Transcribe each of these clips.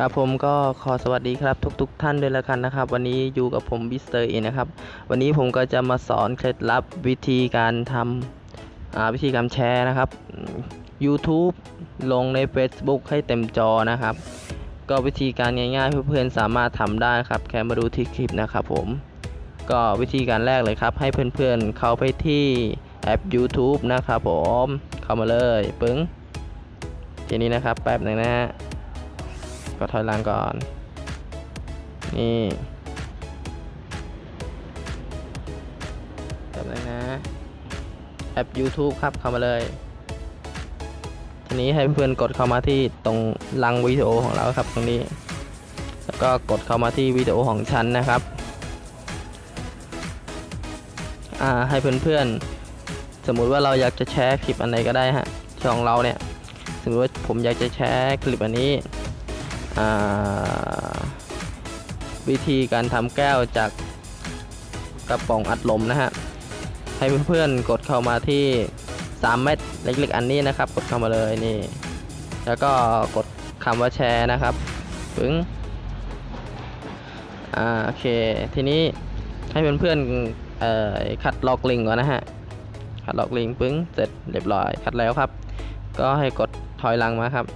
ครับผมก็ขอสวัสดีครับทุกๆทท่านด้วยล้วกันนะครับ วันนี้อยู่กับผมบิสเตอร์เองนะครับ วันนี้ผมก็จะมาสอนเคล็ดลับวิธีการทำอ่าวิธีการแชร์นะครับ YouTube ลงใน Facebook ให้เต็มจอนะครับ ก็วิธีการง่ายๆเพื่อนๆสามารถทำได้ครับ แค่มาดูที่คลิปนะครับผมก็วิธีการแรกเลยครับ ให้เพื่อนๆเข้าไปที่แอป YouTube นะครับผมเข้ามาเลยปึ้งทีนี้นะครับแป๊บหนึงนะฮะ ก็ถอยหลังก่อน นี่แบบนี้นะ แอป YouTube ครับเข้ามาเลย ทีนี้ให้เพื่อนกดเข้ามาที่ตรงลังวิดีโอของเราครับตรงนี้ แล้วก็กดเข้ามาที่วิดีโอของฉันนะครับอ่าให้เพื่อนๆ สมมุติว่าเราอยากจะแชร์คลิปอันไหนก็ได้ฮะช่องเราเนี่ย สมมติว่าผมอยากจะแชร์คลิปอันนี้ วิธีการทำแก้วจากกระป๋องอัดลมนะฮะ ให้เพื่อนๆกดเข้ามาที่ 3 เม็ดเล็กๆ อันนี้นะครับ กดเข้ามาเลยนี่ แล้วก็กดคำว่าแชร์นะครับปึ้งอ่าโอเค ทีนี้ให้เพื่อนๆเอ่อคัดลอกลิงก่อนนะฮะ คัดลอกลิงปึ้งเสร็จเรียบร้อยคัดแล้วครับ ก็ให้กดถอยหลังมาครับ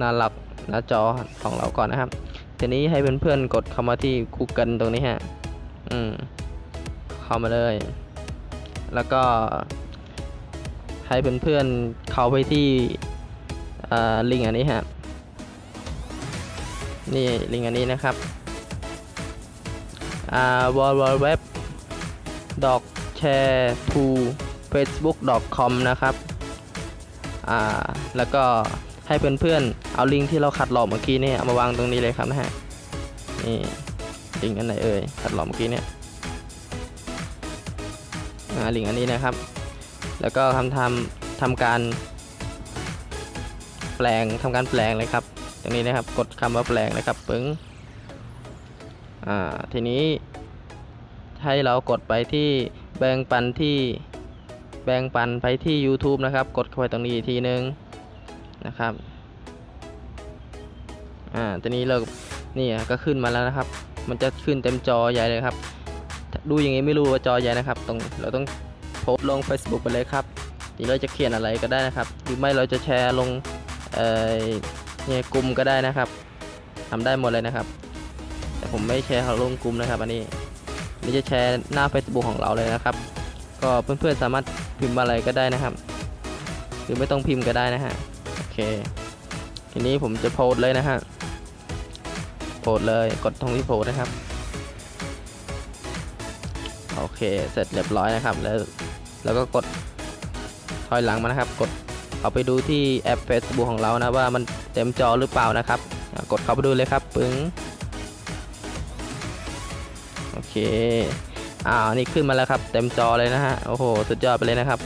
น้าหลัก หน้าจอของเราก่อนนะครับ ทีนี้ให้เพื่อนๆกดเข้ามาที่ Google ตรงนี้ฮะ อืม เข้ามาเลย แล้วก็ ให้เพื่อนๆเข้าไปที่ลิงก์อันนี้ฮะ นี่ลิงก์อันนี้นะครับ อ่า www dot share to facebook com นะครับ อ่า แล้วก็ ให้เพื่อนๆเอาลิงก์ที่เราขัดหลอกเมื่อกี้นี่เอามาวางตรงนี้เลยครับนะฮะนี่ลิงก์อันไหนเอ่ยขัดหลอกเมื่อกี้เนี่ยลิงก์อันนี้นะครับ แล้วก็ทำทำทำการ แปลงทำการแปลงเลยครับ ตรงนี้นะครับกดคำว่าแปลงเลยครับปึ้งอ่าทีนี้ให้เรากดไปที่แบ่งปันที่แบ่งปันไปที่ YouTube นะครับ กดเข้าไปตรงนี้อีกทีนึง นะครับ อ่าตอนนี้เรานี่ก็ขึ้นมาแล้วนะครับ มันจะขึ้นเต็มจอใหญ่เลยครับ ดูอย่างนี้ไม่รู้ว่าจอใหญ่นะครับตรงเราต้องโพสลง Facebook ไปเลยครับทีเราจะเขียนอะไรก็ได้นะครับ หรือไม่เราจะแชร์ลงเอ่อเนี่ยกลุ่มก็ได้นะครับทำได้หมดเลยนะครับ แต่ผมไม่แชร์เขาลงกลุ่มนะครับ อันนี้นี่จะแชร์หน้า Facebook ของเราเลยนะครับ ก็เพื่อนๆสามารถพิมพ์อะไรก็ได้นะครับ หรือไม่ต้องพิมพ์ก็ได้นะฮะ ทีนี้ผมจะโพสเลยนะฮะ โพสเลย กดตรงที่โพสนะครับ โอเค เสร็จเรียบร้อยนะครับ แล้ว แล้วก็กดถอยหลังมานะครับ กดเอาไปดูที่แอป Facebook ของเรานะว่ามันเต็มจอหรือเปล่านะครับ กดเข้าไปดูเลยครับ ปึ้ง โอเค อ่า นี่ขึ้นมาแล้วครับ เต็มจอเลยนะฮะ โอ้โห สุดยอดไปเลยนะครับ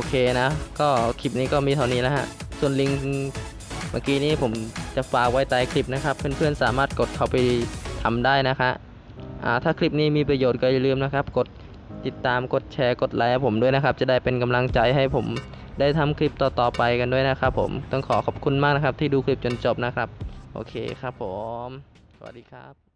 อเคนะ ก็คลิปนี้ก็มีเท่านี้แล้วฮะ ส่วนลิงก์เมื่อกี้นี้ผมจะฝากไว้ใต้คลิปนะครับ เพื่อนๆสามารถกดเข้าไปทำได้นะคะอ่าถ้าคลิปนี้มีประโยชน์ก็อย่าลืมนะครับ กดติดตามกดแชร์กดไลค์ผมด้วยนะครับ จะได้เป็นกำลังใจให้ผมได้ทำคลิปต่อๆไปกันด้วยนะครับผมต้องขอขอบคุณมากนะครับที่ดูคลิปจนจบนะครับ โอเคครับผม สวัสดีครับ